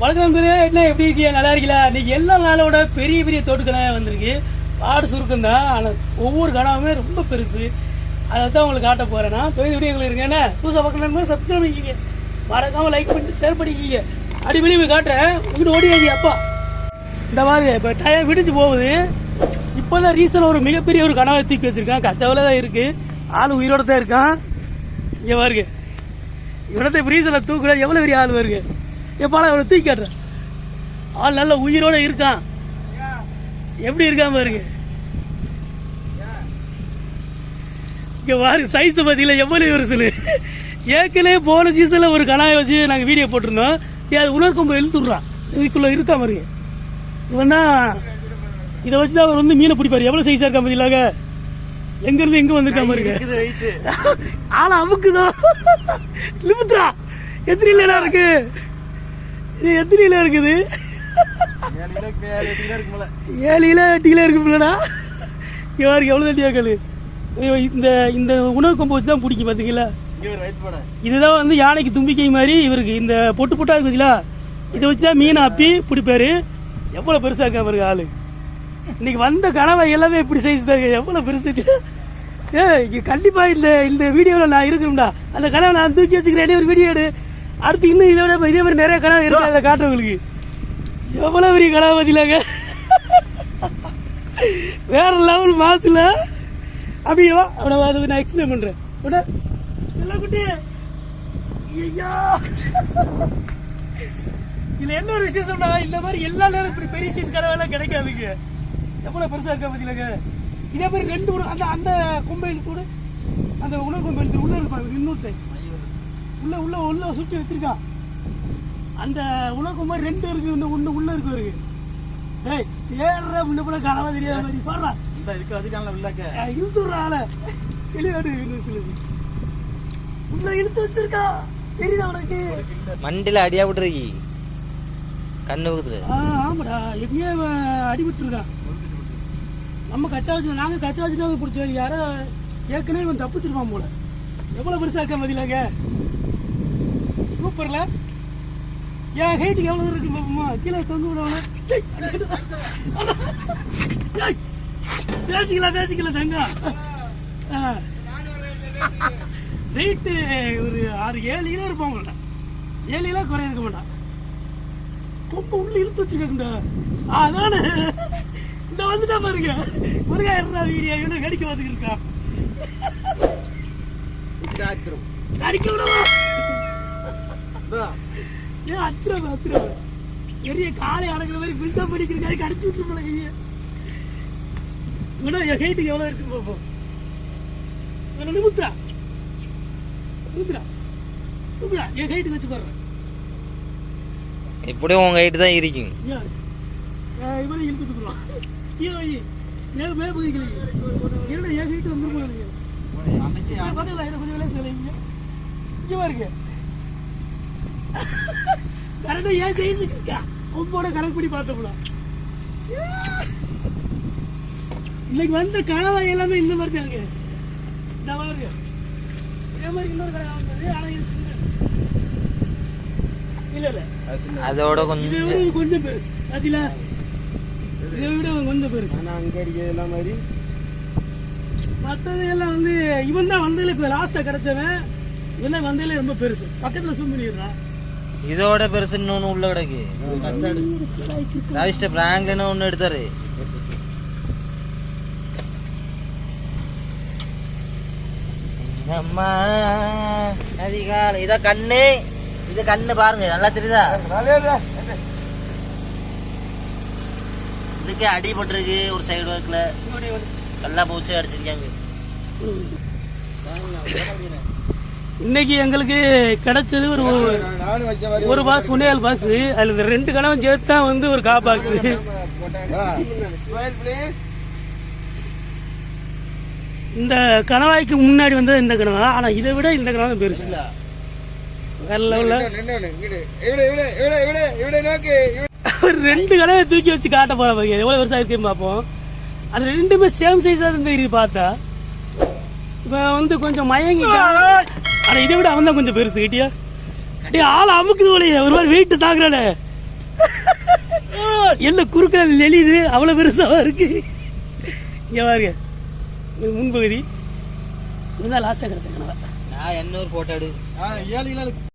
வணக்கம் பேரு என்ன எப்படி இருக்கீங்க? நல்லா இருக்கீங்களா? இன்னைக்கு எல்லா நாளோட பெரிய பெரிய தோட்டு வந்திருக்கு. பாடு சுருக்கம் தான் ஆனால் ஒவ்வொரு கனவுமே ரொம்ப பெருசு. அதை தான் உங்களுக்கு காட்ட போகிறேன் நான். தொழில் வீடியோகள் இருக்கு என்ன? புதுசாக பார்க்கணும் சப்ஸ்கிரைப் பண்ணிக்கிங்க. மறக்காம லைக் பண்ணிட்டு ஷேர் பண்ணிக்கிங்க. அடிப்படி போய் காட்டுறேன். உங்ககிட்ட ஓடியாங்க அப்பா. இந்த மாதிரி இப்போ டயம் விடிஞ்சு போகுது. இப்போதான் ரீசன் ஒரு மிகப்பெரிய ஒரு கனவை தூக்கி வச்சுருக்கான். கச்சவில் தான் இருக்கு. ஆள் உயிரோட தான் இருக்கான். இங்கே பாருங்க. இவனத்தை ஃப்ரீசரில் தூக்குற எவ்வளோ பெரிய ஆள் வருங்க எப்பாடா இவனை தூக்கி காட்டுறேன் ஆள் நல்ல உயிரோட இருக்கான். எப்படி இருக்கான் பாருங்க. இங்கே பாரு சைஸ் பார்த்தீங்களா எவ்வளோ வருஷம் ஏற்கனவே போன சீசனில் ஒரு கலாயை வச்சு நாங்கள் வீடியோ போட்டிருந்தோம். ஏன் அது உணர்கொம்பு இழுத்துடுறான் இதுக்குள்ளே இருக்கா பாருங்க. இவன் தான் இதை வச்சு தான் அவர் வந்து மீனை பிடிப்பார். எவ்வளோ சைஸாக இருக்கா பார்த்தீங்களாங்க எங்கேருந்து எங்கே வந்திருக்கா பாருங்க. ஆளா அமுக்குதான் லிமுத்ரா எத்திரியில இருக்கு. இது எத்திரியில இருக்குது. ஏழு எட்டு கிலோ இருக்கு பிள்ளடா இவருக்கு எவ்வளோ தட்டியா கல் இந்த இந்த உணவு கொம்பு வச்சு தான் பிடிக்கும் பார்த்தீங்களா இதுதான் வந்து யானைக்கு தும்பிக்கை மாதிரி இவருக்கு. இந்த பொட்டு பொட்டா இருக்கு பார்த்தீங்களா இதை வச்சு தான் மீனை அப்பி பிடிப்பாரு. எவ்வளோ பெருசாக இருக்கா பாருங்க ஆளு. இன்னைக்கு வந்த கனவை எல்லாமே இப்படி சைஸ் தான் எவ்வளோ பெருசு. ஏ கண்டிப்பாக கண்டிப்பா இந்த இந்த வீடியோவில் நான் இருக்கணும்டா. அந்த கனவை நான் தூக்கி வச்சுக்கிறேன். ஒரு வீடியோ எடு. அடுத்து இன்னும் இதை விட இதே மாதிரி நிறைய கனவு இருக்கு. அதை காட்டுறவங்களுக்கு எவ்வளோ பெரிய கனவு பதிலாங்க வேற லெவல் மாசில் அப்படியேவா அவனை அதை நான் எக்ஸ்பிளைன் பண்ணுறேன் உடனே எல்லாம் குட்டி. ஐயா இதுல என்ன ஒரு விசேஷம்னா இந்த மாதிரி எல்லா நேரம் இப்படி பெரிய சைஸ் கனவெல்லாம் கிடைக்காதுங்க. எவ்வளவு பெருசா இருக்கா பாத்தீங்களா இதே மாதிரி ரெண்டு உணவு அந்த அந்த கொம்பை இழுத்தோடு அந்த உணவு கொம்பை இழுத்து உள்ள இருப்பாங்க இன்னொருத்தன் உள்ள உள்ள உள்ள சுட்டி வச்சிருக்கான். அந்த உணவு கொம்பை ரெண்டு இருக்கு இன்னும் ஒண்ணு உள்ள இருக்கு இருக்கு டேய் தேடுற முன்ன போல கனவா தெரியாத மாதிரி. பாடுறா இழுத்து விடுற ஆள. வெளியாடு இன்னும் சொல்லுது உள்ள இழுத்து வச்சிருக்கா தெரியுதா உனக்கு? மண்டில அடியா விட்டுருக்கி. கண்ணு பக்கத்துல ஆ, ஆமாடா. எங்கேயோ அவன் அடிபட்டு இருக்கான் நம்ம கச்சா வச்சு நாங்க கச்சா வச்சு தான் பிடிச்சோம். யாரோ ஏற்கனவே இவன் தப்பிச்சிருப்பான் போல. எவ்வளவு பெருசா இருக்க மதியிலாங்க சூப்பர்ல. என் ஹைட்டுக்கு எவ்வளவு இருக்கு பாப்போமா? கீழே தொங்க விடுவாங்க பேசிக்கலாம் பேசிக்கலாம் தங்க. ரேட்டு ஒரு ஆறு ஏழு கிலோ இருப்பான் போல ஏழு கிலோ குறைய இருக்க மாட்டான். ரொம்ப உள்ள இழுத்து வச்சிருக்கா அதானே. இந்த வந்துட்டா பாருங்க. முருகாயிரம் வீடியோ? இவனை கடிக்க வந்துட்டு இருக்கான் கடிக்க விடவா? ஏன் அத்திரம் அத்திரம். பெரிய காலை அடங்குற மாதிரி பில்டப் பண்ணிக்கிறக்காரு கடிச்சு விட்டுருப்பல கைய. இவனா என் ஹைட்டுக்கு எவ்வளவு இருக்கு பார்ப்போம் இவனை நிமுத்துறா நிமுத்துறா நிமுத்துறா என் ஹைட்டுக்கு வச்சு பாடுறேன் எப்படியும் உங்க ஹைட்டு தான் இருக்கும் இவனை இழுத்து விட்டுக்கலாம் கீழே வை. மேல மேல பகுதிக்கல என்னடா என் ஹைட்டு வந்துருப்போம் நீங்க? பார்த்தீங்களா என்ன கொஞ்சம் வேலை செய்யலைங்க இங்க? பாருங்க. கரெக்டா ஏன் ஜெயிச்சுக்கு இருக்கா? உங்களோட கணக்குப்படி பார்த்தோம்னா இன்னைக்கு வந்த கனவை எல்லாமே இந்த மாதிரி தான் இந்த பாருங்க. இதே மாதிரி இன்னொரு கனவு வந்தது. ஆனா இது சின்ன. இல்ல இல்ல. அதோட இதை கொஞ்சம் இது கொஞ்சம் பெருசு. பாத்தீங்களா? இதை விட கொஞ்சம் பெருசு. ஆனா அங்க மாதிரி. மற்றது எல்லாம் வந்து இவன் தான் வந்ததுல இப்போ லாஸ்ட்டாக கிடைச்சவன். இவன் தான் வந்ததுல ரொம்ப பெருசு. பக்கத்தில் சூம் பண்ணிடுறான் இதோட பெருசு இன்னொன்னு உள்ள கிடக்கு. ராவிஸ்ட பிராங்க்னு ஒண்ணு எடுத்தாரு. அம்மா அதிகாலை. இத கண்ணு. இது கண்ணு பாருங்க. நல்லா தெரியுதா? இதுக்கு அடிபட்டிருக்கு ஒரு சைடு ஒர்க்ல நல்லா பூச்சி அடிச்சிருக்காங்க. இன்னைக்கு எங்களுக்கு கிடைச்சது ஒரு ஒரு பாஸ் ஒன்னேகால் பாஸ் அதில் இந்த ரெண்டு கணவன் சேர்த்து தான் வந்து ஒரு கா பாக்ஸ் இந்த கணவாய்க்கு முன்னாடி வந்தது இந்த கணவா ஆனா இதை விட இந்த கணவா தான் பெருசு. வேற லெவலில் ரெண்டு கடையை தூக்கி வச்சு காட்ட போற பாருங்க. எவ்வளவு பெருசாக இருக்குன்னு பார்ப்போம் அது ரெண்டுமே சேம் சைஸா தான் பார்த்தா. இப்போ வந்து கொஞ்சம் மயங்கி ஆனால் இதை விட அவன் கொஞ்சம் பெருசு கிட்டியா? டே ஆள் அமுக்குது ஒழிய ஒரு மாதிரி வெயிட்டு தாக்குறானே என்ன குறுக்க நெளிது அவ்வளவு பெருசா இருக்கு? இங்கே பாருங்க. முன்பகுதி. இதுதான் லாஸ்ட்டாக கிடச்சேன் நான் என்ன ஒரு போட்டோ எடு ஏழு